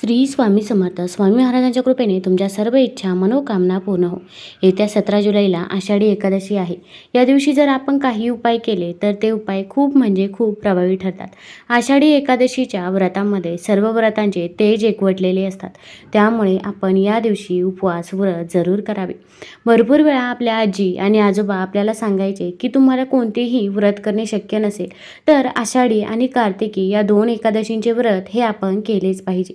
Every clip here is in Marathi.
श्री स्वामी समर्थ. स्वामी महाराजांच्या कृपेने तुमच्या सर्व इच्छा मनोकामना पूर्ण हो. येत्या सतरा जुलैला आषाढी एकादशी आहे. या दिवशी जर आपण काही उपाय केले तर ते उपाय खूप म्हणजे खूप प्रभावी ठरतात. आषाढी एकादशीच्या व्रतामध्ये सर्व व्रतांचे तेज एकवटलेले असतात. त्यामुळे आपण या दिवशी उपवास व्रत जरूर करावे. भरपूर वेळा आपल्या आजी आणि आजोबा आपल्याला सांगायचे की तुम्हाला कोणतेही व्रत करणे शक्य नसेल तर आषाढी आणि कार्तिकी या दोन एकादशींचे व्रत हे आपण केलेच पाहिजे.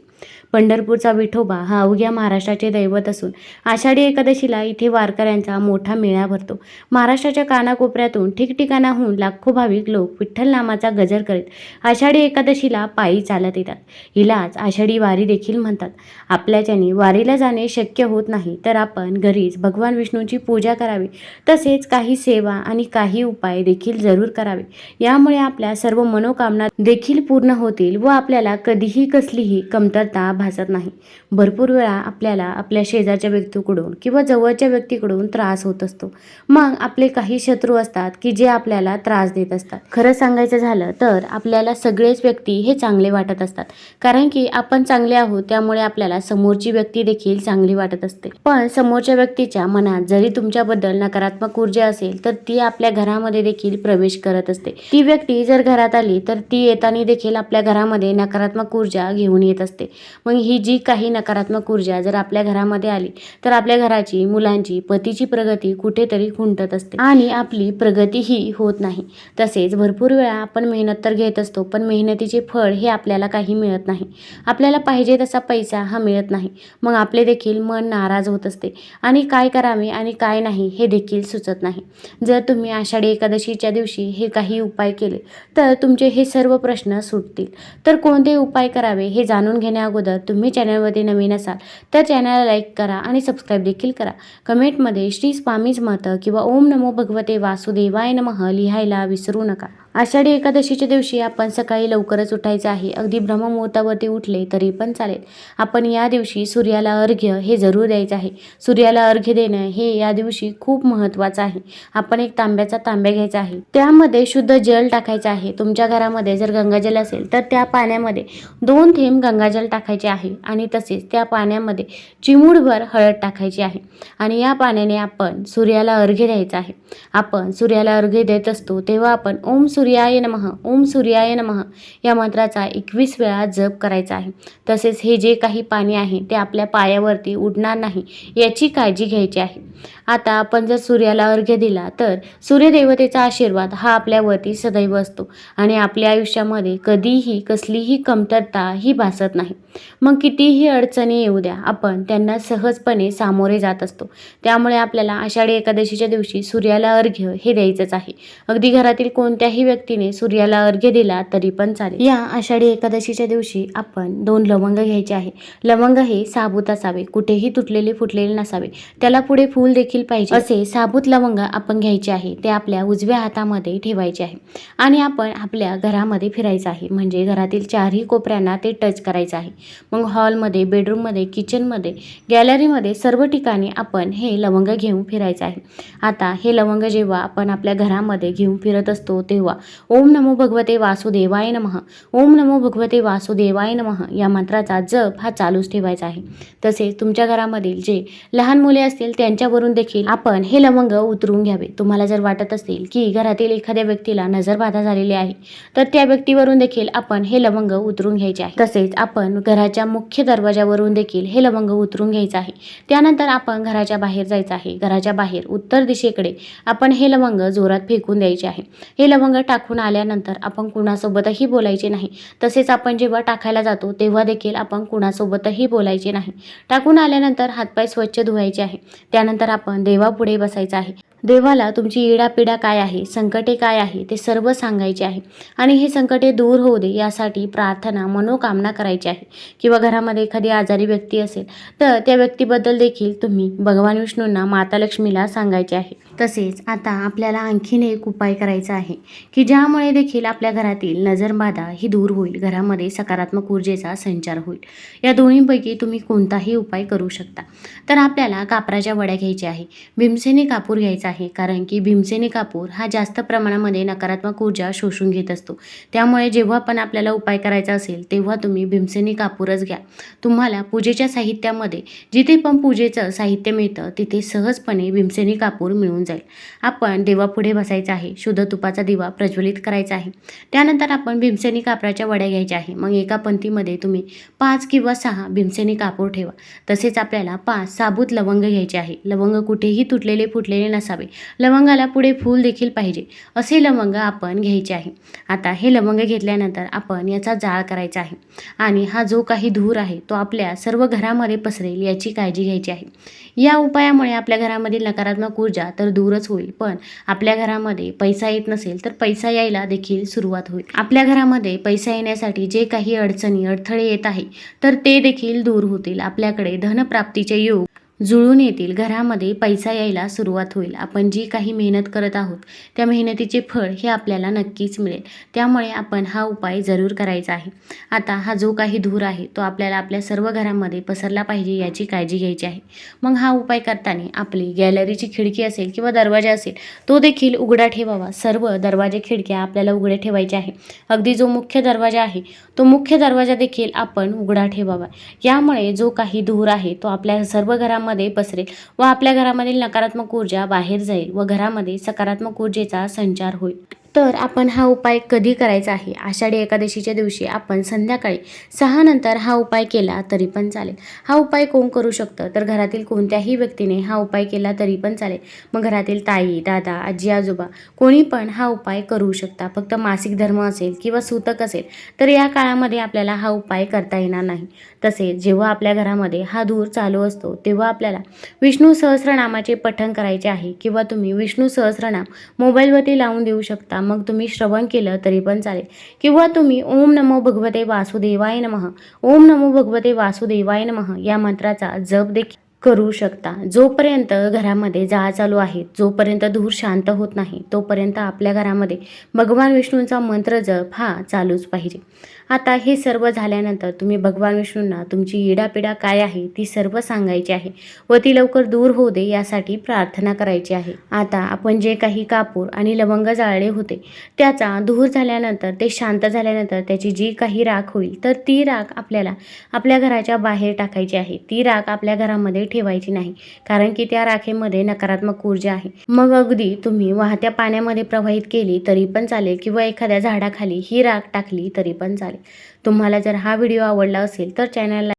पंढरपूरचा विठोबा हा अवघ्या महाराष्ट्राचे दैवत असून आषाढी एकादशीला इथे वारकऱ्यांचा मोठा मेळा भरतो. महाराष्ट्राच्या कानाकोपऱ्यातून ठिकठिकाणाहून लाखो भाविक लोक विठ्ठल नामाचा गजर करीत आषाढी एकादशीला पायी चालत येतात. हिलाच आषाढी वारी देखील म्हणतात. आपल्याच्याने वारीला जाणे शक्य होत नाही तर आपण घरीच भगवान विष्णूची पूजा करावी. तसेच काही सेवा आणि काही उपाय देखील जरूर करावे. यामुळे आपल्या सर्व मनोकामना देखील पूर्ण होतील व आपल्याला कधीही कसलीही कमतरता भासत नाही. भरपूर वेळा आपल्याला आपल्या शेजारच्या व्यक्तीकडून किंवा जवळच्या व्यक्तीकडून त्रास होत असतो. मग आपले काही शत्रू असतात की जे आपल्याला त्रास देत असतात. खरं सांगायचं झालं तर आपल्याला सगळेच व्यक्ती हे चांगले वाटत असतात. कारण की आपण चांगले आहोत त्यामुळे आपल्याला समोरची व्यक्ती देखील चांगली वाटत असते. पण समोरच्या व्यक्तीच्या मनात जरी तुमच्याबद्दल नकारात्मक ऊर्जा असेल तर ती आपल्या घरामध्ये देखील प्रवेश करत असते. ती व्यक्ती जर घरात आली तर ती येताना देखील आपल्या घरामध्ये नकारात्मक ऊर्जा घेऊन येत असते. मग ही जी काही नकारात्मक ऊर्जा जर आपल्या घरामध्ये आली तर आपल्या घराची मुलांची पतीची प्रगती कुठेतरी खुंटत असते. आणि आपली प्रगतीही होत नाही. तसेच भरपूर वेळा आपण मेहनत तर घेत असतो पण मेहनतीचे फळ हे आपल्याला काही मिळत नाही. आपल्याला पाहिजे तसा पैसा हा मिळत नाही. मग आपले देखील मन नाराज होत असते. आणि काय करावे आणि काय नाही हे देखील सुचत नाही. जर तुम्ही आषाढी एकादशीच्या दिवशी हे काही उपाय केले तर तुमचे हे सर्व प्रश्न सुटतील. तर कोणते उपाय करावे हे जाणून घेण्या अगोदर तुम्ही चॅनलमध्ये नवीन असाल तर चॅनलला लाईक करा आणि सबस्क्राईब देखील करा. कमेंटमध्ये श्री स्वामीज मत किंवा ओम नमो भगवते वासुदेवाय नमः लिहायला विसरू नका. आषाढी एकादशीच्या दिवशी आपण सकाळी लवकरच उठायचं आहे. अगदी ब्रह्ममुहूर्तावरती उठले तरी पण चालेल. आपण या दिवशी सूर्याला अर्घ्य हे जरूर द्यायचं आहे. सूर्याला अर्घ्य देणं हे या दिवशी खूप महत्त्वाचं आहे. आपण एक तांब्याचा तांब्या घ्यायचा आहे. त्यामध्ये शुद्ध जल टाकायचं आहे. तुमच्या घरामध्ये जर गंगाजल असेल तर त्या पाण्यामध्ये दोन थेंब गंगाजल टाकायचे आहे आणि तसेच त्या पाण्यामध्ये चिमूडभर हळद टाकायची आहे. आणि या पाण्याने आपण सूर्याला अर्घ्य द्यायचा आहे. आपण सूर्याला अर्घ्य देत असतो तेव्हा आपण ओम सूर्याय नमः ओम सूर्याय नमः या मंत्राचा एकवीस वेळा जप करायचा आहे. तसेच हे जे काही पाणी आहे ते आपल्या पायावरती उडणार नाही याची काळजी घ्यायची आहे. आता आपण जर सूर्याला अर्घ्य दिला तर सूर्यदेवतेचा आशीर्वाद हा आपल्यावरती सदैव असतो आणि आपल्या आयुष्यामध्ये कधीही कसलीही कमतरता ही भासत नाही. मग कितीही अडचणी येऊ द्या आपण त्यांना सहजपणे सामोरे जात असतो. त्यामुळे आपल्याला आषाढी एकादशीच्या दिवशी सूर्याला अर्घ्य हे द्यायचंच आहे. अगदी घरातील कोणत्याही व्यक्तीने सूर्याला अर्घ्य दिला तरी पण चालेल. या आषाढी एकादशीच्या दिवशी आपण दोन लवंग घ्यायचे आहे. लवंग हे साबूत असावे कुठेही तुटलेले फुटलेले नसावे. त्याला पुढे फूल देखील पाहिजे. असे साबूत लवंग आपण घ्यायचे आहे ते आपल्या उजव्या हातामध्ये ठेवायचे आहे. आणि आपण आपल्या घरामध्ये फिरायचं आहे म्हणजे घरातील चारही कोपऱ्यांना ते टच करायचं आहे. मग हॉलमध्ये बेडरूममध्ये किचनमध्ये गॅलरीमध्ये सर्व ठिकाणी आपण हे लवंग घेऊन फिरायचं आहे. आता हे लवंग जेव्हा आपण आपल्या घरामध्ये घेऊन फिरत असतो तेव्हा ओम नमो भगवते वासुदेवाय नमः ओम नमो भगवते वासुदेवाय नमः या मंत्राचा जप हा चालूच ठेवायचा आहे. तसेच तुमच्या घरामधील जे लहान मुले असतील त्यांच्यावरून देखील आपण हे लवंग उतरून घ्यावे. तुम्हाला जर वाटत असेल की घरातील एखाद्या व्यक्तीला नजरबाधा झालेली आहे तर त्या व्यक्तीवरून देखील आपण हे लवंग उतरून घ्यायचे आहे. तसेच आपण घराच्या मुख्य दरवाजावरून देखील हे लवंग उतरून घ्यायचं आहे. त्यानंतर आपण घराच्या बाहेर जायचं आहे. घराच्या बाहेर उत्तर दिशेकडे आपण हे लवंग जोरात फेकून द्यायचे आहे. हे लवंग टाकून आल्यानंतर आपण कुणासोबतही बोलायचे नाही. तसेच आपण जेव्हा टाकायला जातो तेव्हा देखील आपण कुणासोबतही बोलायचे नाही. टाकून आल्यानंतर हातपाय स्वच्छ धुवायचे आहे. त्यानंतर आपण देवापुढे बसायचं आहे. देवाला तुमची इडापिडा काय आहे संकटे काय आहे ते सर्व सांगायचे आहे. आणि हे संकटे दूर होऊ दे यासाठी प्रार्थना मनोकामना करायची आहे. किंवा घरामध्ये एखादी आजारी व्यक्ती असेल तर त्या व्यक्तीबद्दल देखील तुम्ही भगवान विष्णूंना माता लक्ष्मीला सांगायचे आहे. तसेच आता आपल्याला आणखीन एक उपाय करायचा आहे की ज्यामुळे देखील आपल्या घरातील नजरबाधा ही दूर होईल घरामध्ये सकारात्मक ऊर्जेचा संचार होईल. या दोन्हीपैकी तुम्ही कोणताही उपाय करू शकता. तर आपल्याला कापराच्या वड्या घ्यायच्या आहे. भीमसेनी कापूर घ्यायचा आहे आहे कारण की भीमसेनी कापूर हा जास्त प्रमाणामध्ये नकारात्मक ऊर्जा शोषून घेत असतो. त्यामुळे जेव्हा पण आपल्याला उपाय करायचा असेल तेव्हा तुम्ही भीमसेनी कापूरच घ्या. तुम्हाला पूजेच्या साहित्यामध्ये जिथे पण पूजेचं साहित्य मिळतं तिथे सहजपणे भीमसेनी कापूर मिळून जाईल. आपण देवापुढे बसायचं आहे. शुद्ध तुपाचा दिवा प्रज्वलित करायचा आहे. त्यानंतर आपण भीमसेनी कापराच्या वड्या घ्यायच्या आहे. मग एका पंथीमध्ये तुम्ही पाच किंवा सहा भीमसेनी कापूर ठेवा. तसेच आपल्याला पाच साबूत लवंग घ्यायचे आहे. लवंग कुठेही तुटलेले फुटलेले नसावे. लवंगाला पुढे फूल देखील पाहिजे. असे लवंग आपण घ्यायचे आहे. आता हे लवंग घेतल्यानंतर आपण याचा जाळ करायचा आहे. आणि हा जो काही धूर आहे तो आपल्या सर्व घरामध्ये पसरेल याची काळजी घ्यायची आहे. या उपायामुळे आपल्या घरामधील नकारात्मक ऊर्जा तर दूरच होईल. पण आपल्या घरामध्ये पैसा येत नसेल तर पैसा यायला देखील सुरुवात होईल. आपल्या घरामध्ये पैसा येण्यासाठी जे काही अडचणी अडथळे येत आहे तर ते देखील दूर होतील. आपल्याकडे धनप्राप्तीचे योग जुळून येतील. घरामध्ये पैसा यायला सुरुवात होईल. आपण जी काही मेहनत करत आहोत त्या मेहनतीचे फळ हे आपल्याला नक्कीच मिळेल. त्यामुळे आपण हा उपाय जरूर करायचा आहे. आता हा जो काही धूर आहे तो आपल्याला आपल्या सर्व घरामध्ये पसरला पाहिजे याची काळजी घ्यायची आहे. मग हा उपाय करताना आपली गॅलरीची खिडकी असेल किंवा दरवाजा असेल तो देखील उघडा ठेवावा. सर्व दरवाजे खिडक्या आपल्याला उघडे ठेवायचे आहे. अगदी जो मुख्य दरवाजा आहे तो मुख्य दरवाजा देखील आपण उघडा ठेवावा. यामुळे जो काही धूर आहे तो आपल्या सर्व घरामध्ये पसरेल व आपल्या घरामधील नकारात्मक ऊर्जा बाहेर जाईल व घरामध्ये सकारात्मक ऊर्जेचा संचार होईल. तर आपण हा उपाय कधी करायचा आहे? आषाढी एकादशीच्या दिवशी आपण संध्याकाळी सहा नंतर हा उपाय केला तरी पण चालेल. हा उपाय कोण करू शकतं? तर घरातील कोणत्याही व्यक्तीने हा उपाय केला तरी पण चालेल. मग घरातील ताई दादा आजी आजोबा कोणी पण हा उपाय करू शकता. फक्त मासिक धर्म असेल किंवा सूतक असेल तर या काळामध्ये आपल्याला हा उपाय करता येणार नाही. तसेच जेव्हा आपल्या घरामध्ये हा धूर चालू असतो तेव्हा आपल्याला विष्णू सहस्रनामाचे पठण करायचे आहे किंवा तुम्ही विष्णू सहस्रनाम मोबाईलवरती लावून देऊ शकता. मग तुम्ही श्रवण केलं तरी पण चालेल. किंवा तुम्ही ओम नमो भगवते वासुदेवाय नमः. ओम नमो भगवते वासुदेवाय नमः या मंत्राचा जप देखील करू शकता. जोपर्यंत घरामध्ये जाळ चालू आहे जोपर्यंत धूर शांत होत नाही तोपर्यंत आपल्या घरामध्ये भगवान विष्णूंचा मंत्र जप हा चालूच पाहिजे. आता हे सर्व झाल्यानंतर तुम्ही भगवान विष्णूंना तुमची इडापिडा काय आहे ती सर्व सांगायची आहे व ती लवकर दूर होऊ दे यासाठी प्रार्थना करायची आहे. आता आपण जे काही कापूर आणि लवंग जाळले होते त्याचा धूर झाल्यानंतर ते शांत झाल्यानंतर त्याची जी काही राख होईल तर ती राख आपल्याला आपल्या घराच्या बाहेर टाकायची आहे. ती राख आपल्या घरामध्ये ठेवायची नाही कारण की त्या राखेमध्ये नकारात्मक ऊर्जा आहे. मग अगदी तुम्ही वाहत्या पाण्यामध्ये प्रवाहित केली तरी पण चालेल किंवा एखाद्या झाडाखाली ही राख टाकली तरी पण चालेल. तुम्हाला जर हा व्हिडिओ आवडला असेल तर चॅनलला